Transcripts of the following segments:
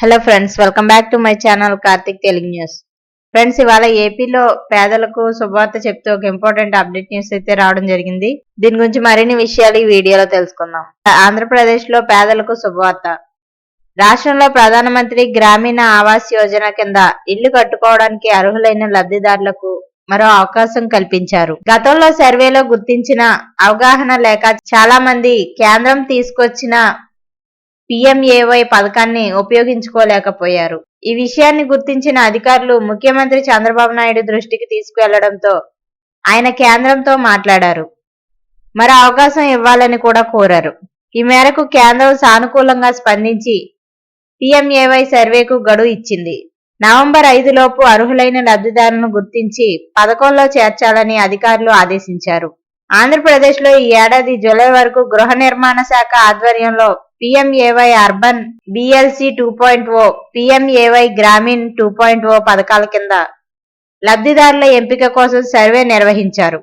Hello friends welcome back to my channel Karthik Telugu news friends ఇవాళ ఏపీలో పేదలకు శుభవార్త చెప్తూ ఒక ఇంపార్టెంట్ అప్డేట్ న్యూస్ అయితే రావడం జరిగింది. దీని గురించి మరిన్ని విషయాలు ఈ వీడియోలో తెలుసుకుందాం. ఆంధ్రప్రదేశ్లో పేదలకు శుభవార్త. రాష్ట్రంలో ప్రధానమంత్రి గ్రామీణ ఆవాస్ యోజన కింద ఇల్లు కట్టుకోవడానికి అర్హులైన లబ్ధిదారులకు మరో అవకాశం కల్పించారు. గతంలో సర్వేలో గుర్తించిన అవగాహన లేక చాలా మంది కేంద్రం తీసుకొచ్చిన పిఎంఏవై పథకాన్ని ఉపయోగించుకోలేకపోయారు. ఈ విషయాన్ని గుర్తించిన అధికారులు ముఖ్యమంత్రి చంద్రబాబు నాయుడు దృష్టికి తీసుకువెళ్ళడంతో ఆయన కేంద్రంతో మాట్లాడారు. మరో అవకాశం ఇవ్వాలని కూడా కోరారు. ఈ మేరకు కేంద్రం సానుకూలంగా స్పందించి పిఎంఏవై సర్వేకు గడువు ఇచ్చింది. నవంబర్ ఐదు లోపు అర్హులైన లబ్ధిదారులను గుర్తించి పథకంలో చేర్చాలని అధికారులు ఆదేశించారు. ఆంధ్రప్రదేశ్లో ఈ ఏడాది జూలై వరకు గృహ నిర్మాణ శాఖ ఆధ్వర్యంలో PMAY urban BLC two point O PMAY Gramin two point O పథకాల కింద లబ్ధిదారుల ఎంపిక కోసం సర్వే నిర్వహించారు.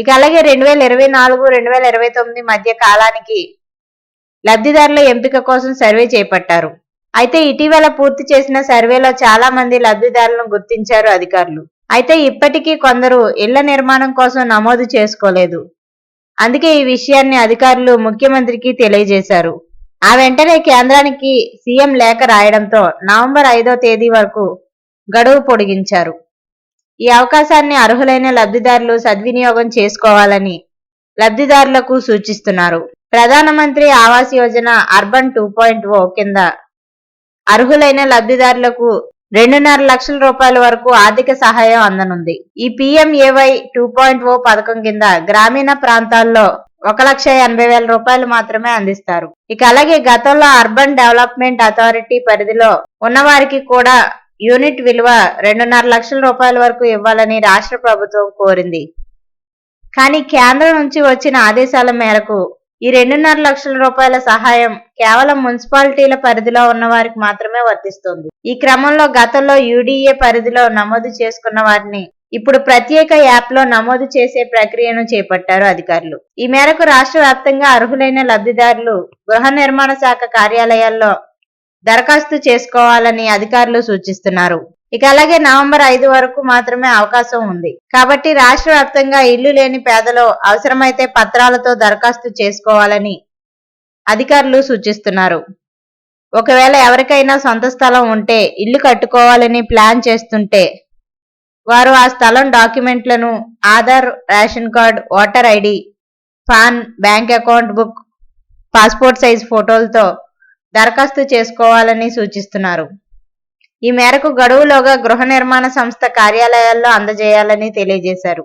ఇక అలాగే రెండు వేల ఇరవై నాలుగు రెండు వేల ఇరవై తొమ్మిది మధ్య కాలానికి లబ్ధిదారుల ఎంపిక కోసం సర్వే చేపట్టారు. అయితే ఇటీవల పూర్తి చేసిన సర్వేలో చాలా మంది లబ్ధిదారులను గుర్తించారు అధికారులు. అయితే ఇప్పటికీ కొందరు ఇళ్ళ నిర్మాణం కోసం నమోదు చేసుకోలేదు. అందుకే ఈ విషయాన్ని అధికారులు ముఖ్యమంత్రికి తెలియజేశారు. ఆ వెంటనే కేంద్రానికి సీఎం లేఖ రాయడంతో నవంబర్ ఐదో తేదీ వరకు గడువు పొడిగించారు. ఈ అవకాశాన్ని అర్హులైన లబ్ధిదారులు సద్వినియోగం చేసుకోవాలని లబ్ధిదారులకు సూచిస్తున్నారు. Pradhan Mantri Awas Yojana urban two point O కింద అర్హులైన లబ్ధిదారులకు రెండున్నర లక్షల రూపాయల వరకు ఆర్థిక సహాయం అందనుంది. ఈ పిఎంఏవై టూ పాయింట్ ఓ పథకం కింద గ్రామీణ ప్రాంతాల్లో ఒక లక్ష ఎనభై వేల రూపాయలు మాత్రమే అందిస్తారు. ఇక అలాగే గతంలో అర్బన్ డెవలప్మెంట్ అథారిటీ పరిధిలో ఉన్నవారికి కూడా యూనిట్ విలువ రెండున్నర లక్షల రూపాయల వరకు ఇవ్వాలని రాష్ట్ర ప్రభుత్వం కోరింది. కానీ కేంద్రం నుంచి వచ్చిన ఆదేశాల మేరకు ఈ రెండున్నర లక్షల రూపాయల సహాయం కేవలం మున్సిపాలిటీల పరిధిలో ఉన్న వారికి మాత్రమే వర్తిస్తుంది. ఈ క్రమంలో గతంలో యూడిఏ పరిధిలో నమోదు చేసుకున్న వారిని ఇప్పుడు ప్రత్యేక యాప్లో నమోదు చేసే ప్రక్రియను చేపట్టారు అధికారులు. ఈ మేరకు రాష్ట్ర వ్యాప్తంగా అర్హులైన లబ్ధిదారులు గృహ నిర్మాణ శాఖ కార్యాలయాల్లో దరఖాస్తు చేసుకోవాలని అధికారులు సూచిస్తున్నారు. ఇక అలాగే నవంబర్ ఐదు వరకు మాత్రమే అవకాశం ఉంది. కాబట్టి రాష్ట్ర వ్యాప్తంగా ఇల్లు లేని పేదలు అవసరమైతే పత్రాలతో దరఖాస్తు చేసుకోవాలని అధికారులు సూచిస్తున్నారు. ఒకవేళ ఎవరికైనా సొంత స్థలం ఉంటే ఇల్లు కట్టుకోవాలని ప్లాన్ చేస్తుంటే వారు ఆ స్థలం డాక్యుమెంట్లను Aadhaar ration card voter ID PAN bank account book passport size ఫోటోలతో దరఖాస్తు చేసుకోవాలని సూచిస్తున్నారు. ఈ మేరకు గడువులోగా గృహ నిర్మాణ సంస్థ కార్యాలయాల్లో అందజేయాలని తెలియజేశారు.